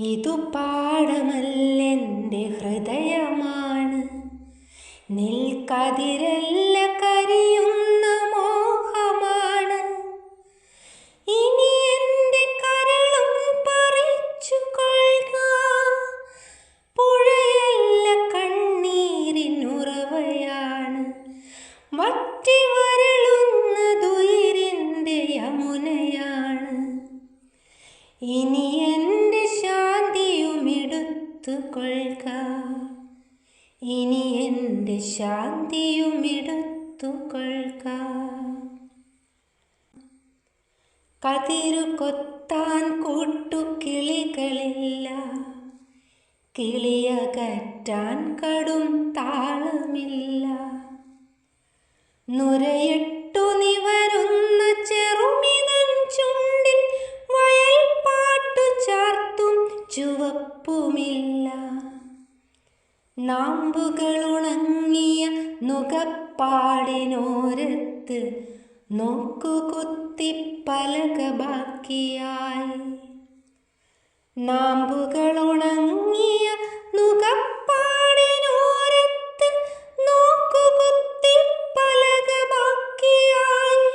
ഇതു പാടമല്ലെന്റെ ഹൃദയമാണ്. നിൽക്കതിരല്ല കരിയുന്ന മോഹമാണ്. ഇനി എന്റെ കരളും പറിച്ചു കൊള്ളുക പുഴയല്ല കണ്ണീരിനുറവയാണ്. വറ്റി വരളുന്ന എടുത്തു കൊള്ളുക ഇനി എന്റെ ശാന്തിയും എടുത്തു കൊള്ളുക കതിരു കൊത്താൻ കൂട്ടുകിളികളില്ല. കിളിയകറ്റാൻ കടും താളമില്ല. നുരയിട്ടു നിവരുന്ന നാമ്പുകളുണങ്ങിയ നുകപ്പാടിനോരത്ത് നോക്കുകുത്തി പലക ബാക്കിയായി നാമ്പുകളുണങ്ങിയ നുകപ്പാടിനോരത്ത് നോക്കുകുത്തി പലക ബാക്കിയായി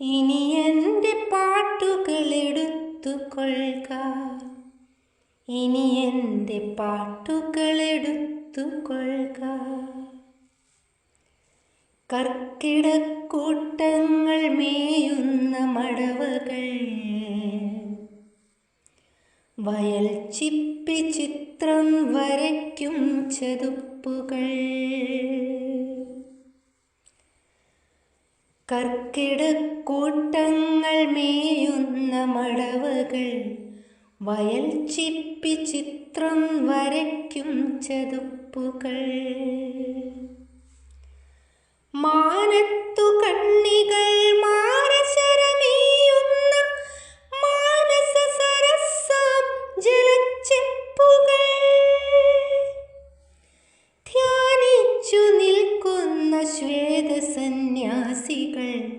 ഇനി എന്റെ പാട്ടുകൾ എടുത്തു കൊള്ളുക ഇനി എന്റെ പാട്ടുകൾ എടുത്തു കൊള്ളുക. കർക്കിടക്കൂട്ടങ്ങൾ മേയുന്ന മടവകൾ. വയൽ ചിപ്പി ചിത്രം വരയ്ക്കും ചതുപ്പുകൾ. കർക്കിടക്കൂട്ടങ്ങൾ മേയുന്ന മടവകൾ. വയൽ ചിപ്പി ചിത്രം വരയ്ക്കും ചതുപ്പുകൾ. മാനത്തു കണ്ണികൾ മാനസരമേയുന്ന മാനസ സരസാം ജലച്ചെപ്പുകൾ. ധ്യാനിച്ചു നിൽക്കുന്ന ശ്വേതസന്യാസികൾ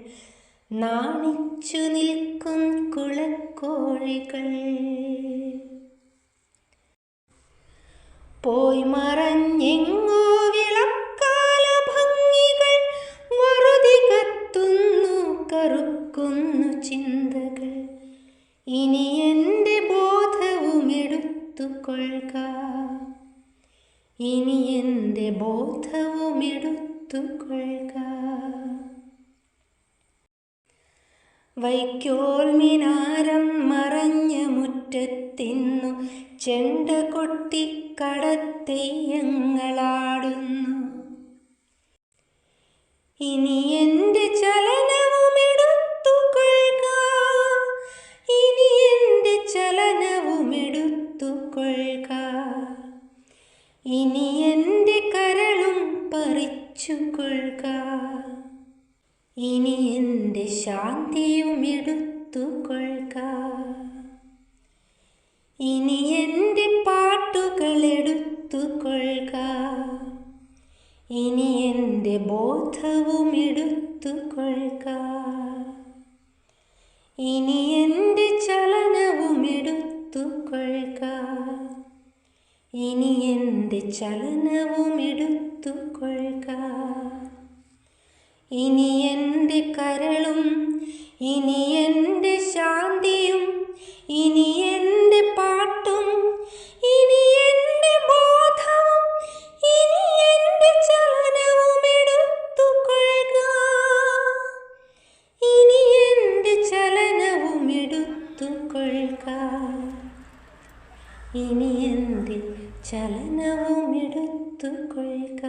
നാണിച്ചു നിൽക്കും കുളക്കോഴികൾ. പോയി മറഞ്ഞെങ്ങോ വിളക്കാല ഭംഗികൾ മറുതി കത്തുന്നു കറുക്കുന്നു ചിന്തകൾ. ഇനി എന്റെ ബോധവും എടുത്തുകൊള്ളുക ഇനി എന്റെ ബോധവും എടുത്തുകൊള്ളുക വൈക്കോൽ മിനാരം മറഞ്ഞ മുറ്റത്തിന്നു ചെണ്ട കൊട്ടി കടത്തെയ്യങ്ങളാടുന്നു ഇനി എന്റെ ചലനവും എടുത്തു കൊള്ളുക ഇനി എന്റെ ചലനവും എടുത്തു കൊള്ളുക ഇനി എന്റെ കരളും പറിച്ചു കൊള്ളുക ഇനി എന്റെ ശാന്തിയും എടുത്തു കൊള്ളുക ഇനി എന്റെ പാട്ടുകൾ എടുത്തു കൊള്ളുക ഇനി എന്റെ ബോധവും എടുത്തുകൊള്ളുക. ഇനി എന്റെ ചലനവും എടുത്തുകൊള്ളുക. ഇനി എന്റെ ചലനവും എടുത്തുകൊള്ളുക. ഇനി എന്റെ കരളും ഇനി എന്റെ ഇനി എന്റെ ചലനവും എടുത്തു കൊള്ളുക?